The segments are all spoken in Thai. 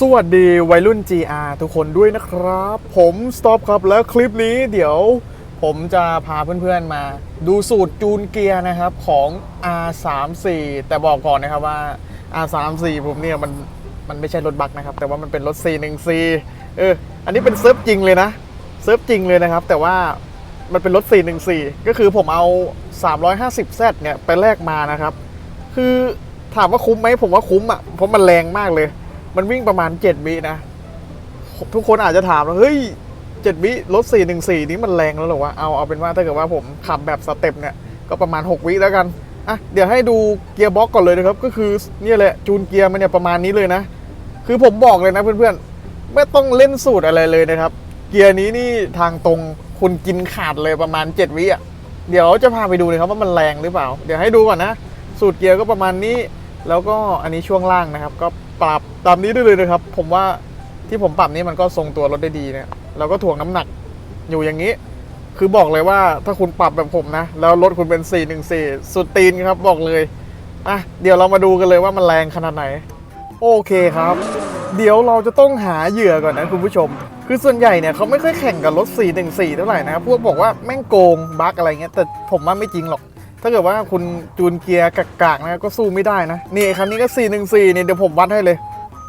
สวัสดีวัยรุ่น GR ทุกคนด้วยนะครับ ผม Stop ครับแล้วคลิปนี้เดี๋ยวผมจะพาเพื่อนๆมา ดูสูตรจูนเกียร์นะครับของ R34 แต่บอกก่อนนะครับว่า R34 ผมเนี่ยมันมันไม่ใช่รถบักนะครับ แต่ว่ามันเป็นรถ C1C เอออันนี้เป็นเซิร์ฟจริงเลยนะเซิร์ฟจริงเลยนะครับ แต่ว่ามันเป็นรถ414 ก็คือผมเอา 350Z เนี่ยไปแลกมานะครับ คือถามว่าคุ้มไหมผมว่าคุ้มอะเพราะมันแรงมากเลย มันวิ่งประมาณ7วินะ ทุกคนอาจจะถามว่าเฮ้ย7วิรถ414นี้มันแรงแล้วหรอวะเอาเอาเป็นว่าถ้าเกิดว่าผมขับแบบสเต็ปเนี่ยก็ประมาณ6วิแล้วกันอะเดี๋ยวให้ดูเกียร์บ็อกก่อนเลยนะครับ ก็คือเนี่ยแหละจูนเกียร์มันเนี่ยประมาณนี้เลยนะ คือผมบอกเลยนะเพื่อนๆ ไม่ต้องเล่นสูตรอะไรเลยนะครับ เกียร์นี้นี่ทางตรงคุณกินขาดเลยประมาณ 7 วิอะเดี๋ยวจะพาไปดูนะครับว่ามันแรงหรือเปล่า เดี๋ยวให้ดูก่อนนะ สูตรเกียร์ก็ประมาณนี้ แล้วก็อันนี้ช่วงล่างนะครับ ก็ ปรับตามนี้ได้เลยนะครับ ผมว่าที่ผมปรับนี้มันก็ทรงตัวรถได้ดีเนี่ยแล้วก็ถ่วงน้ำหนักอยู่อย่างนี้ คือบอกเลยว่าถ้าคุณปรับแบบผมนะ แล้วรถคุณเป็น 414 สุดตีนครับบอกเลยอะเดี๋ยวเรามาดูกันเลยว่ามันแรงขนาดไหน โอเคครับ เดี๋ยวเราจะต้องหาเหยื่อก่อนนะคุณผู้ชม คือส่วนใหญ่เนี่ยเขาไม่ค่อยแข่งกับรถ 414 เท่าไหร่นะครับพวกบอกว่าแม่งโกงบั๊กอะไรเงี้ยแต่ผมว่าไม่จริงหรอก ถ้าเกิดว่าคุณจูนเกียร์กากๆนะก็สู้ไม่ได้นะ นี่คันนี้ก็ 414นี่เดี๋ยวผมวัดให้เลย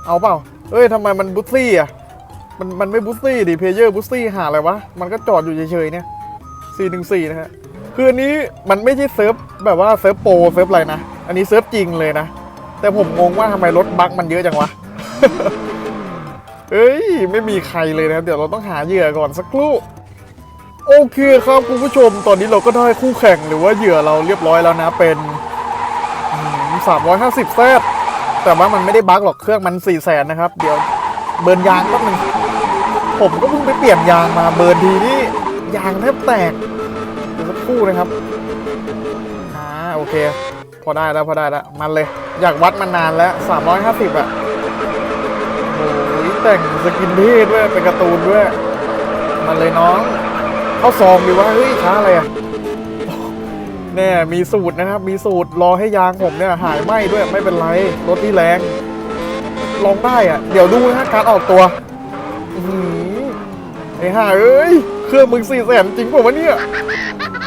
เอาเปล่า เอ้ยทำไมมันบุซซี่อะ มันมันไม่บุซซี่ดิเพเยอร์บุซซี่หาอะไรวะ มันก็จอดอยู่เฉยๆเนี่ย 414 นะฮะ คืออันนี้มันไม่ใช่เซิร์ฟแบบว่าเซิร์ฟโปรเซิร์ฟอะไรนะ อันนี้เซิร์ฟจริงเลยนะ แต่ผมงงว่าทำไมรถบั๊กมันเยอะจังวะเอ้ย ไม่มีใครเลยนะ เดี๋ยวเราต้องหาเหยื่อก่อนสักครู่ โอเคครับคุณผู้ชม ตอนนี้เราก็ได้คู่แข่งหรือว่าเหยื่อเราเรียบร้อยแล้วนะเป็นสามร้อยห้าสิบแซดแต่ว่ามันไม่ได้บั๊กหรอกเครื่องมันสี่แสนนะครับ เดี๋ยวเบิร์นยางแป๊บนึงผมก็เพิ่งไปเปลี่ยนยางมาเบิร์นทีนี่ยางแทบแตกเดี๋ยวสักครู่นะครับอ่าโอเค พอได้แล้วพอได้แล้วมันเลย อยากวัดมานานแล้ว 350 อะโอ้ยแต่งสกินเทสด้วยเป็นการ์ตูนด้วย มันเลยน้อง ข้าซองดีว่าเฮ้ยช้าอะไรอะแน่มีสูตรนะครับ มีสูตรรอให้ยางผมเนี่ยหายไหม้ด้วยไม่เป็นไรรถที่แรงลองได้อะ เดี๋ยวดูนะการออกตัวอื้อหือไอ้ห่าเอ้ยเครื่องมึงสี่แสนจริงป่าวะเนี่ย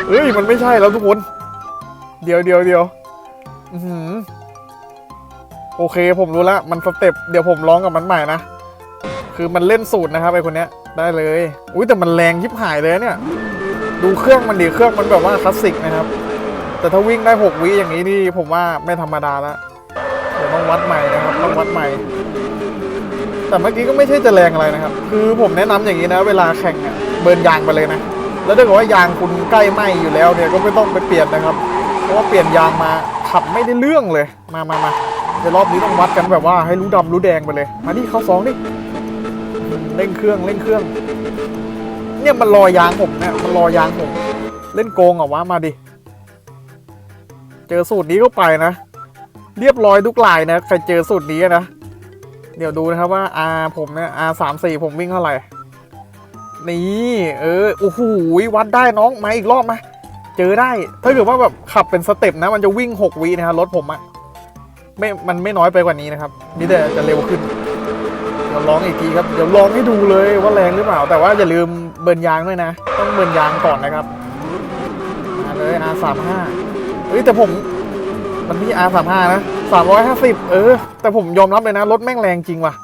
เอ้ยมันไม่ใช่แล้วทุกคน เดี๋ยวเดี๋ยวเดี๋ยวอื้อหือโอเคผมรู้ละมันสเต็ปเดี๋ยวผมร้องกับมันใหม่นะ คือมันเล่นสูตรนะครับไอ้คนเนี้ยได้เลย อุ้ยแต่มันแรงยิบหายเลยเนี่ย ดูเครื่องมันดีเครื่องมันแบบว่าคลาสสิกนะครับ แต่ถ้าวิ่งได้ 6 วิอย่างนี้นี่ผมว่าไม่ธรรมดาล้วเดี๋ยวต้องวัดใหม่นะครับต้องวัดใหม่ แต่เมื่อกี้ก็ไม่ใช่จะแรงอะไรนะครับ คือผมแนะนำอย่างนี้นะ เวลาแข่งอะเบิร์นยางไปเลยนะ แล้วถ้าเกิดว่ายางคุณใกล้ไหมอยู่แล้วเนี่ยก็ไม่ต้องไปเปลี่ยนนะครับ เพราะว่าเปลี่ยนยางมาขับไม่ได้เรื่องเลย มามามาเดี๋ยวรอบนี้ต้องวัดกันแบบว่าให้รู้ดำรู้แดงไปเลย มาดิเขาสองดิ เร่งเครื่องเร่งเครื่อง เนี่ยมันรอยางผมเนี่ยมันรอยางผม เล่นโกงเหรอวะมาดิ เจอสูตรนี้เข้าไปนะ เรียบร้อยทุกลายนะใครเจอสูตรนี้นะ เดี๋ยวดูนะครับว่า R ผมเนี่ย R สามสี่ผมวิ่งเท่าไหร่ นี่ เออโอ้โหวัดได้น้องมาอีกรอบมาเจอได้ ถ้าเกิดว่าแบบขับเป็นสเต็ปนะ มันจะวิ่ง6วินะครับรถผมอะไม่ มันไม่น้อยไปกว่านี้นะครับ นี่แต่จะเร็วขึ้น เดี๋ยวลองอีกทีครับ เดี๋ยวลองให้ดูเลยว่าแรงหรือเปล่า แต่ว่าอย่าลืมเบิร์นยางด้วยนะ ต้องเบิร์นยางก่อนนะครับมาเลย R สามห้าเฮ้ยแต่ผมมันไม่ R สามห้านะสามร้อยห้าสิบเออ แต่ผมยอมรับเลยนะ รถแม่งแรงจริงว่ะ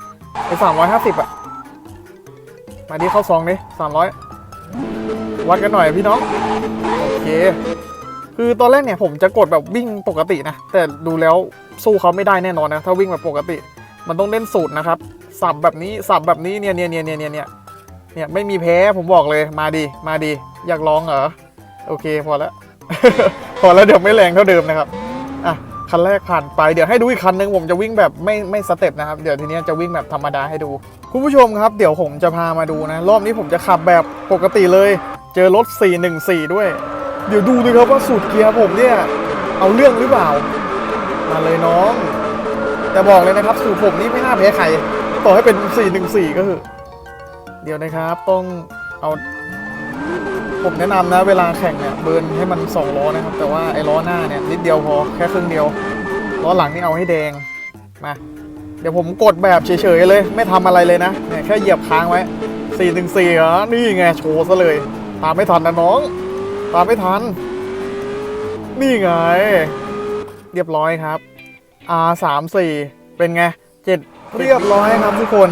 ไอ้สามร้อยห้าสิบอะมาดิเข้าซองดิสามร้อยวัดกันหน่อยพี่น้อง โอเค คือตอนแรกเนี่ยผมจะกดแบบวิ่งปกตินะ แต่ดูแล้วสู้เขาไม่ได้แน่นอนนะ ถ้าวิ่งแบบปกติ มันต้องเล่นสูตรนะครับ สับแบบนี้สับแบบนี้เนี่ยเนี่ยเนี่ยเนี่ยเนี่ยเนี่ยเนี่ยไม่มีแพ้ผมบอกเลยมาดีมาดีอยากลองเหรอโอเคพอแล้วพอแล้วเดี๋ยวไม่แรงเท่าเดิมนะครับอะคันแรกผ่านไปเดี๋ยวให้ดูอีกคันหนึงผมจะวิ่งแบบไม่ไม่สเต็ปนะครับเดี๋ยวทีนี้จะวิ่งแบบธรรมดาให้ดู คุณผู้ชมครับ เดี๋ยวผมจะพามาดูนะ รอบนี้ผมจะขับแบบปกติเลย เจอรถ 414 ด้วย เดี๋ยวดูดูครับว่าสูตรเกียร์ผมเนี่ยเอาเรื่องหรือเปล่ามาเลยน้อง แต่บอกเลยนะครับสูตรผมนี่ไม่น่าแพ้ใคร ต่อให้เป็น414 ก็คือ เดี๋ยวนะครับต้องเอา ผมแนะนำนะ เวลาแข่งเนี่ยเบิร์นให้มัน2ล้อนะครับ แต่ว่าไอ้ล้อหน้าเนี่ยนิดเดียวพอแค่ครึ่งเดียวล้อหลังนี่เอาให้แดงมาเดี๋ยวผมกดแบบเฉยๆเลย ไม่ทำอะไรเลยนะเนี่ยแค่เหยียบค้างไว้4 1 4เหรอนี่ไงโชว์ซะเลย ตามไม่ทันนะน้อง ตามไม่ทัน นี่ไง เรียบร้อยครับ R 3 4 เป็นไงเจ็ด เรียบร้อยครับทุกคน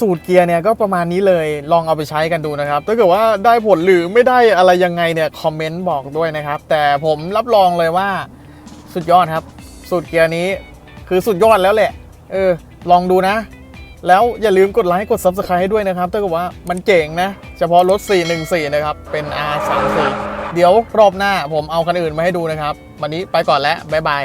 สูตรเกียร์เนี่ยก็ประมาณนี้เลยลองเอาไปใช้กันดูนะครับ ถ้าเกิดว่าได้ผลหรือไม่ได้อะไรยังไงเนี่ยคอมเมนต์บอกด้วยนะครับ แต่ผมรับรองเลยว่าสุดยอดครับ สูตรเกียร์นี้คือสุดยอดแล้วแหละ เออ ลองดูนะ แล้วอย่าลืมกดไลค์กด Subscribe ให้ด้วยนะครับถ้าเกิดว่ามันเจ๋งนะ เฉพาะรถ 414 นะครับ เป็น R34 เดี๋ยวรอบหน้าผมเอาคันอื่นมาให้ดูนะครับ วันนี้ไปก่อนแล้วบ๊ายบาย